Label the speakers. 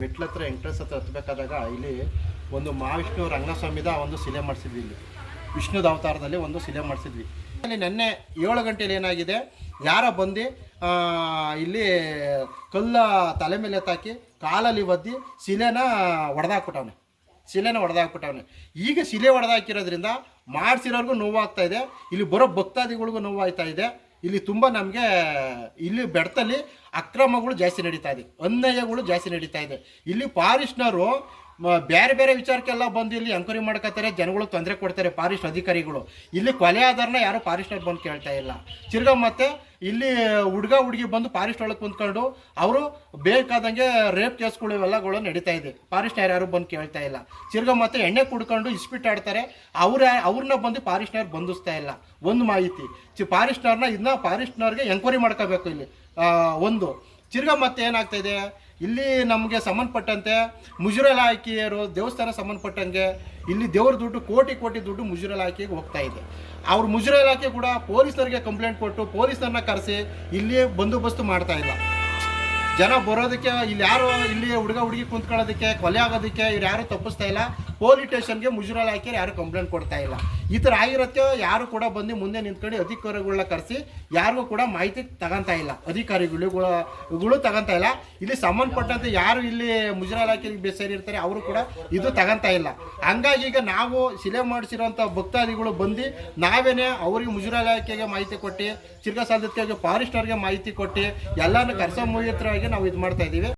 Speaker 1: ಮೆಟ್ಲ ಹತ್ರ ಎಂಟ್ರೆನ್ಸ್ ಹತ್ರ ಹತ್ಬೇಕಾದಾಗ ಇಲ್ಲಿ ಒಂದು ಮಹಾವಿಷ್ಣು ರಂಗಸ್ವಾಮಿದ ಒಂದು ಶಿಲೆ ಮಾಡಿಸಿದ್ವಿ ಇಲ್ಲಿ. ವಿಷ್ಣುದ ಅವತಾರದಲ್ಲಿ ಒಂದು ಶಿಲೆ ಮಾಡಿಸಿದ್ವಿ. ಅಲ್ಲಿ ನಿನ್ನೆ ಏಳು ಗಂಟೆಯಲ್ಲಿ ಏನಾಗಿದೆ? ಯಾರ ಬಂದು ಇಲ್ಲಿ ಕಲ್ಲ ತಲೆ ಮೇಲೆ ಎತ್ತಾಕಿ ಕಾಲಲ್ಲಿ ಒದ್ದಿ ಶಿಲೆನ ಒಡೆದಾಕ್ಬಿಟ್ಟವನು. ಶಿಲೆನ ಒಡೆದಾಕ್ಬಿಟ್ಟವನು. ಈಗ ಶಿಲೆ ಒಡೆದಾಕಿರೋದ್ರಿಂದ ಮಾಡಿಸಿರೋರ್ಗು ನೋವಾಗ್ತಾ ಇದೆ. ಇಲ್ಲಿ ಬರೋ ಭಕ್ತಾದಿಗಳಿಗೂ ನೋವಾಗ್ತಾ ಇದೆ. ಇಲ್ಲಿ ತುಂಬ ನಮಗೆ ಇಲ್ಲಿ ಬೆಡ್ತಲ್ಲಿ ಅಕ್ರಮಗಳು ಜಾಸ್ತಿ ನಡೀತಾ ಇದೆ, ಅನ್ಯಾಯಗಳು ಜಾಸ್ತಿ ನಡೀತಾ ಇದೆ. ಇಲ್ಲಿ ಫಾರೆಸ್ಟ್ನವರು ಬೇರೆ ಬೇರೆ ವಿಚಾರಕ್ಕೆಲ್ಲ ಬಂದು ಇಲ್ಲಿ ಎಂಕ್ವೈರಿ ಮಾಡ್ಕೋತಾರೆ ಜನಗಳು ತೊಂದರೆ ಕೊಡ್ತಾರೆ ಫಾರೆಸ್ಟ್ ಅಧಿಕಾರಿಗಳು. ಇಲ್ಲಿ ಕೊಲೆ ಆಧಾರನ ಯಾರು ಫಾರೆಸ್ಟ್ನವ್ರು ಬಂದು ಕೇಳ್ತಾ ಇಲ್ಲ. ತಿರ್ಗಾ ಮತ್ತೆ ಇಲ್ಲಿ ಹುಡುಗ ಹುಡುಗಿ ಬಂದು ಫಾರೆಸ್ಟ್ ಒಳಗೆ ಕುಂತ್ಕೊಂಡು ಅವರು ಬೇಕಾದಂಗೆ ರೇಪ್ ಕೇಸ್ಗಳು ಇವೆಲ್ಲಗಳು ನಡೀತಾ ಇದೆ. ಫಾರೆಸ್ಟ್ ಯಾರು ಬಂದು ಕೇಳ್ತಾ ಇಲ್ಲ. ತಿರ್ಗಾ ಮತ್ತೆ ಎಣ್ಣೆ ಕುಡ್ಕೊಂಡು ಇಸ್ಪಿಟ್ ಆಡ್ತಾರೆ. ಅವ್ರ ಅವ್ರನ್ನ ಬಂದು ಫಾರೆಸ್ಟ್ನವ್ರು ಬಂಧಿಸ್ತಾ ಇಲ್ಲ. ಒಂದು ಮಾಹಿತಿ. ಚಿ ಫಾರೆಸ್ಟ್ನವ್ರನ್ನ ಇದನ್ನ ಫಾರೆಸ್ಟ್ನವ್ರಿಗೆ ಎಂಕ್ವೈರಿ ಮಾಡ್ಕೋಬೇಕು ಇಲ್ಲಿ. ಒಂದು. ತಿರ್ಗಾ ಮತ್ತೆ ಏನಾಗ್ತಾ ಇದೆ? ಇಲ್ಲಿ ನಮಗೆ ಸಂಬಂಧಪಟ್ಟಂತೆ ಮುಜುರಲ್ ದೇವಸ್ಥಾನ ಸಂಬಂಧಪಟ್ಟಂಗೆ ಇಲ್ಲಿ ದೇವ್ರ ದುಡ್ಡು, ಕೋಟಿ ಕೋಟಿ ದುಡ್ಡು ಮುಜುರಾಲ್ ಇಲಾಖೆಗೆ ಹೋಗ್ತಾ ಇದೆ. ಅವ್ರ ಮುಜುರ ಇಲಾಖೆ ಕೂಡ ಪೊಲೀಸರಿಗೆ ಕಂಪ್ಲೇಂಟ್ ಕೊಟ್ಟು ಪೊಲೀಸರನ್ನ ಕರೆಸಿ ಇಲ್ಲಿ ಬಂದೋಬಸ್ತು ಮಾಡ್ತಾ ಇಲ್ಲ. ಜನ ಬರೋದಕ್ಕೆ, ಇಲ್ಲಿ ಯಾರು ಇಲ್ಲಿ ಹುಡುಗ ಹುಡುಗಿ ಕುಂತ್ಕೊಳ್ಳೋದಕ್ಕೆ, ಕೊಲೆ ಆಗೋದಕ್ಕೆ ಇವ್ರು ಯಾರು ತಪ್ಪಿಸ್ತಾ ಇಲ್ಲ. ಪೊಲೀಸ್ ಸ್ಟೇಷನ್ಗೆ ಮುಜುರಾಲ್ ಹಾಕಿ ಯಾರು ಕಂಪ್ಲೇಂಟ್ ಕೊಡ್ತಾ ಇಲ್ಲ. ಈ ಥರ ಆಗಿರೋಕ್ಕೆ ಯಾರು ಕೂಡ ಬಂದು ಮುಂದೆ ನಿಂತ್ಕೊಂಡು ಅಧಿಕಾರಿಗಳನ್ನ ಕರೆಸಿ, ಯಾರಿಗೂ ಕೂಡ ಮಾಹಿತಿ ತಗೊಂತಾ ಇಲ್ಲ. ಅಧಿಕಾರಿಗಳು ತಗೊಂತಾ ಇಲ್ಲ. ಇಲ್ಲಿ ಸಂಬಂಧಪಟ್ಟಂತೆ ಯಾರು ಇಲ್ಲಿ ಮುಜುರಾಲ್ ಇಲಾಖೆಗೆ ಬೇಸರಿರ್ತಾರೆ ಅವರು ಕೂಡ ಇದು ತಗೊಂತಾ ಇಲ್ಲ. ಹಂಗಾಗಿ ಈಗ ನಾವು ಶಿಲೆ ಮಾಡಿಸಿರೋಂಥ ಭಕ್ತಾದಿಗಳು ಬಂದು ನಾವೇನೆ ಅವರಿಗೆ ಮುಜುರಾಲ್ ಇಲಾಖೆಗೆ ಮಾಹಿತಿ ಕೊಟ್ಟು ಚಿರ್ಗಾ ಸಾಧ್ಯತೆಗೆ ಫಾರೆಸ್ಟರ್ಗೆ ಮಾಹಿತಿ ಕೊಟ್ಟು, ಎಲ್ಲಾನು ಕರ್ಸೋ ಮುಗಿತ್ರವಾಗಿ ನಾವು ಇದು ಮಾಡ್ತಾ ಇದ್ದೀವಿ.